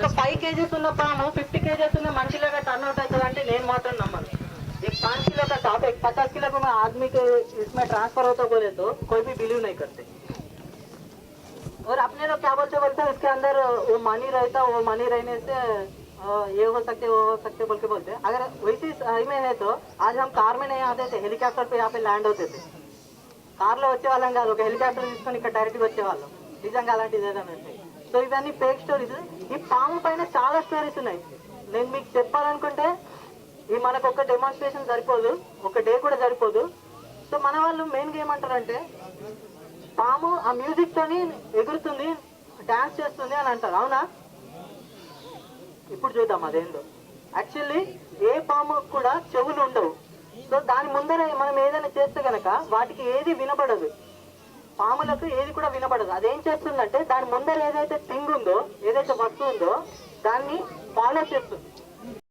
ఒక five kgs ఉన్న పాము ఫిఫ్టీ కేజెస్ ఉన్న మనిషిలాగా टर्न आउट అవుతుంది అంటే నేను మాత్రం नंबर एक पाँच किलो का टॉप एक पचास किलो को मैं आदमी के इसमें ट्रांसफर होता बोले तो कोई भी बिलीव नहीं करते और अपने लोग क्या बोलते बोलते इसके अंदर वो मनी रहता वो मनी रहने से अ, ये हो सकते वो हो सकते बोल के बोलते अगर वैसी सही में है तो आज हम कार में नहीं आते थे हेलीकॉप्टर पे यहाँ पे ల్యాండ్ होते थे కార్లో వచ్చే వాళ్ళం కాదు ఒక హెలికాప్టర్ తీసుకొని ఇక్కడ డైరెక్ట్గా వచ్చేవాళ్ళం నిజంగా అలాంటిది ఏదైనా ఉంటే సో ఇవన్నీ ఫేక్ స్టోరీస్ ఈ పాము పైన చాలా స్టోరీస్ ఉన్నాయి. నేను మీకు చెప్పాలనుకుంటే ఈ మనకు ఒక డెమాన్స్ట్రేషన్ సరిపోదు. ఒక డే కూడా సరిపోదు. సో మన వాళ్ళు మెయిన్గా ఏమంటారంటే పాము ఆ మ్యూజిక్ తోని ఎగురుతుంది డాన్స్ చేస్తుంది అని అంటారు. అవునా? ఇప్పుడు చూద్దాం అదేందో. యాక్చువల్లీ ఏ పాము కూడా చెవులు ఉండవు. సో దాని ముందర మనం ఏదైనా చేస్తే కనుక వాటికి ఏది వినపడదు. పాములకు ఏది కూడా వినబడదు. అదేం చేస్తుందంటే దాని ముందర ఏదైతే థింగ్ ఉందో ఏదైతే వస్తువు ఉందో దాన్ని ఫాలో చేస్తుంది.